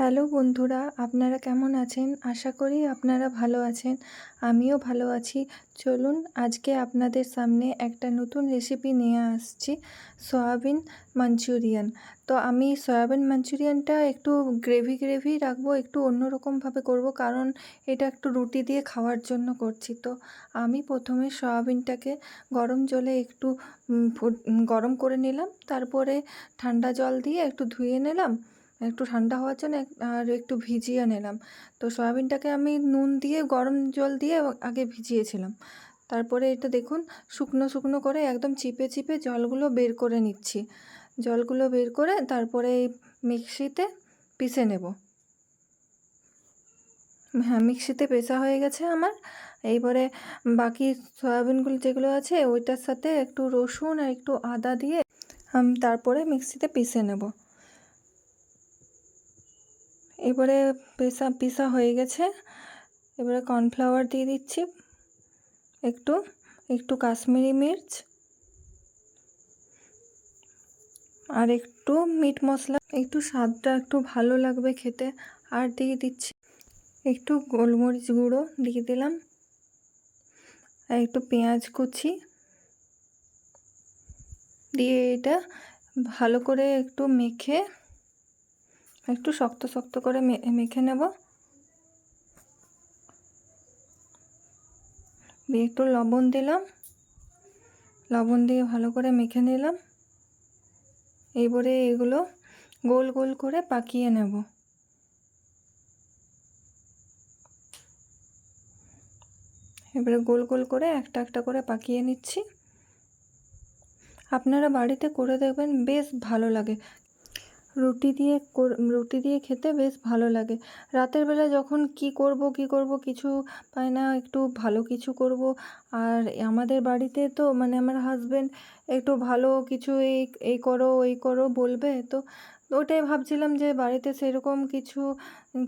Hello বন্ধুরা, আপনারা কেমন আছেন? আশা করি আপনারা ভালো আছেন, আমিও ভালো আছি। চলুন, আজকে আপনাদের সামনে একটা নতুন রেসিপি নিয়ে আসছি, সয়াবিন মাঞ্চুরিয়ান। তো আমি সয়াবিন মাঞ্চুরিয়ানটা একটু গ্রেভি গ্রেভি রাখব, একটু অন্যরকমভাবে করব, কারণ এটা একটু রুটি দিয়ে খাওয়ার জন্য করছি। তো আমি প্রথমে সয়াবিনটাকে গরম জলে একটু গরম করে নিলাম, তারপরে ঠান্ডা জল দিয়ে একটু ধুয়ে নিলাম। একটু ঠান্ডা হওয়ার জন্য আর একটু ভিজিয়ে নিলাম। তো সয়াবিনটাকে আমি নুন দিয়ে, গরম জল দিয়ে আগে ভিজিয়েছিলাম। তারপরে এটা দেখুন, শুকনো শুকনো করে একদম চিপে চিপে জলগুলো বের করে নিচ্ছি। জলগুলো বের করে তারপরে এই মিক্সিতে পিষে নেব। হ্যাঁ মিক্সিতে পেষা হয়ে গেছে আমার। এইবারে বাকি সয়াবিনগুলো যেগুলো আছে, ওইটার সাথে একটু রসুন আর একটু আদা দিয়ে তারপরে মিক্সিতে পিষে নেব। এবারে পেশা পিসা হয়ে গেছে। এবারে কর্নফ্লাওয়ার দিয়ে দিচ্ছি। একটু একটু কাশ্মীরি মির্চ। আর একটু মিট মশলা। একটু স্বাদটা একটু ভালো লাগবে খেতে। আর দিয়ে দিচ্ছি একটু গোলমরিচ গুঁড়ো দিয়ে দিলাম। আর একটু পেঁয়াজ কুচি। দিয়ে এটা ভালো করে একটু মেখে একটু শক্ত শক্ত করে মেখে নেব। দিয়ে একটু লবণ দিলাম। লবণ দিয়ে ভালো করে মেখে নিলাম। এইবারে এগুলো গোল গোল করে পাকিয়ে নেব। এবারে গোল গোল করে একটা একটা করে পাকিয়ে নিচ্ছি। আপনারা বাড়িতে করে দেখবেন, বেশ ভালো লাগে। রুটি দিয়ে রুটি দিয়ে খেতে বেশ ভালো লাগে। রাতের বেলা যখন কি করব কি করব কিছু পাই না, একটু ভালো কিছু করব। আর আমাদের বাড়িতে তো মানে আমার হাজবেন্ড একটু ভালো কিছু এই এই করো, ওই করো বলবে, তো ওটাই ভাবছিলাম যে বাড়িতে সেরকম কিছু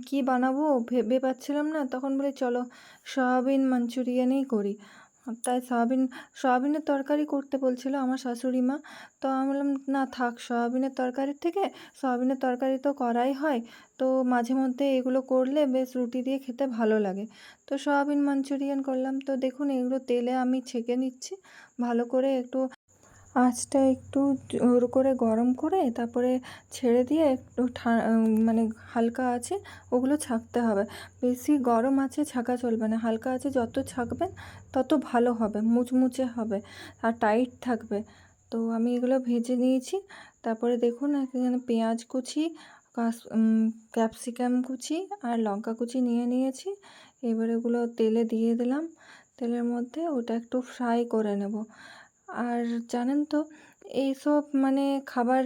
কি বানাবো ভেবে পাচ্ছিলাম না, তখন বলি চলো, সয়াবিন মাঞ্চুরিয়ানই করি। তাই সয়াবিন, সয়াবিনের তরকারি করতে বলছিল আমার শাশুড়ি মা। তো আমি বললাম, না থাক, সয়াবিনের তরকারির থেকে সয়াবিনের তরকারি তো করাই হয়। তো মাঝে মধ্যে এগুলো করলে বেশ রুটি দিয়ে খেতে ভালো লাগে। তো সয়াবিন মাঞ্চুরিয়ান করলাম। তো দেখুন, এগুলো তেলে আমি ছেঁকে নিচ্ছি। ভালো করে একটু আঁচটা একটু জোর করে গরম করে তারপরে ছেড়ে দিয়ে একটু মানে হালকা আছে ওগুলো ছাঁকতে হবে। বেশি গরম আছে ছাঁকা চলবে না। হালকা আছে যত ছাঁকবেন তত ভালো হবে, মুচমুচে হবে আর টাইট থাকবে। তো আমি এগুলো ভেজে নিয়েছি। তারপরে দেখুন এখানে পেঁয়াজ কুচি ক্যাপসিকাম কুচি আর লঙ্কা কুচি নিয়ে নিয়েছি। এবার এগুলো তেলে দিয়ে দিলাম। তেলের মধ্যে ওটা একটু ফ্রাই করে নেব। আর জানেন তো, এইসব মানে খাবার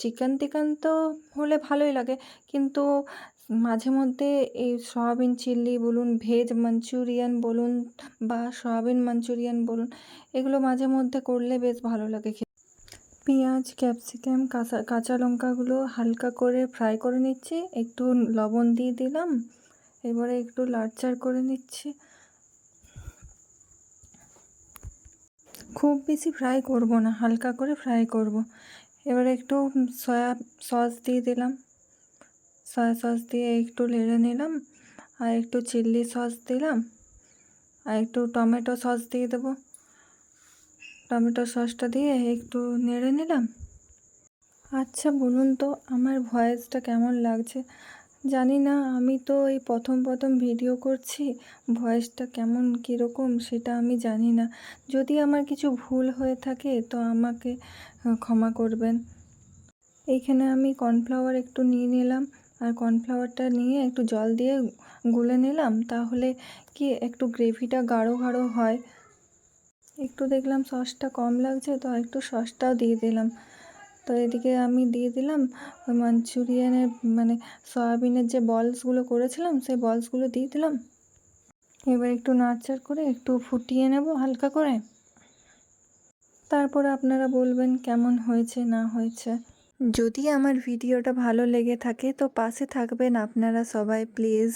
চিকেন টিকেন তো হলে ভালোই লাগে। কিন্তু মাঝে মধ্যে এই সয়াবিন চিল্লি বলুন, ভেজ মাঞ্চুরিয়ান বলুন বা সয়াবিন মাঞ্চুরিয়ান বলুন, এগুলো মাঝে মধ্যে করলে বেশ ভালো লাগে খেতে। পেঁয়াজ, ক্যাপসিকাম, কাঁচা কাঁচা লঙ্কাগুলো হালকা করে ফ্রাই করে নিচ্ছি, একটু লবণ দিয়ে দিলাম, এবারে একটু লাড়চাড় করে নিচ্ছি। খুব বেশি ফ্রাই করব না, হালকা করে ফ্রাই করব। এবার একটু সয়া সস দিয়ে দিলাম। সয়া সস দিয়ে একটু নেড়ে নিলাম, আর একটু চিল্লি সস দিলাম, আর একটু টমেটো সস দিয়ে দেবো। টমেটো সসটা দিয়ে একটু নেড়ে নিলাম। আচ্ছা বলুন তো, আমার ভয়েসটা কেমন লাগছে? জানি না, আমি তো এই প্রথম প্রথম ভিডিও করছি, ভয়েসটা কেমন, কীরকম সেটা আমি জানি না। যদি আমার কিছু ভুল হয়ে থাকে, তো আমাকে ক্ষমা করবেন। এইখানে আমি কর্নফ্লাওয়ার একটু নিয়ে নিলাম, আর কর্নফ্লাওয়ারটা নিয়ে একটু জল দিয়ে গুলে নিলাম, তাহলে কি একটু গ্রেভিটা গাঢ় গাঢ় হয়। একটু দেখলাম সসটা কম লাগছে, তো একটু সসটাও দিয়ে দিলাম। তো এদিকে আমি দিয়ে দিলাম মাঞ্চুরিয়ানের মানে সয়াবিনের যে বলসগুলো করেছিলাম, সেই বলসগুলো দিয়ে দিলাম। এবার একটু নাড়চাড় করে একটু ফুটিয়ে নেব হালকা করে। তারপরে আপনারা বলবেন কেমন হয়েছে, না হয়েছে। যদি আমার ভিডিওটা ভালো লেগে থাকে, তো পাশে থাকবেন আপনারা সবাই, প্লিজ।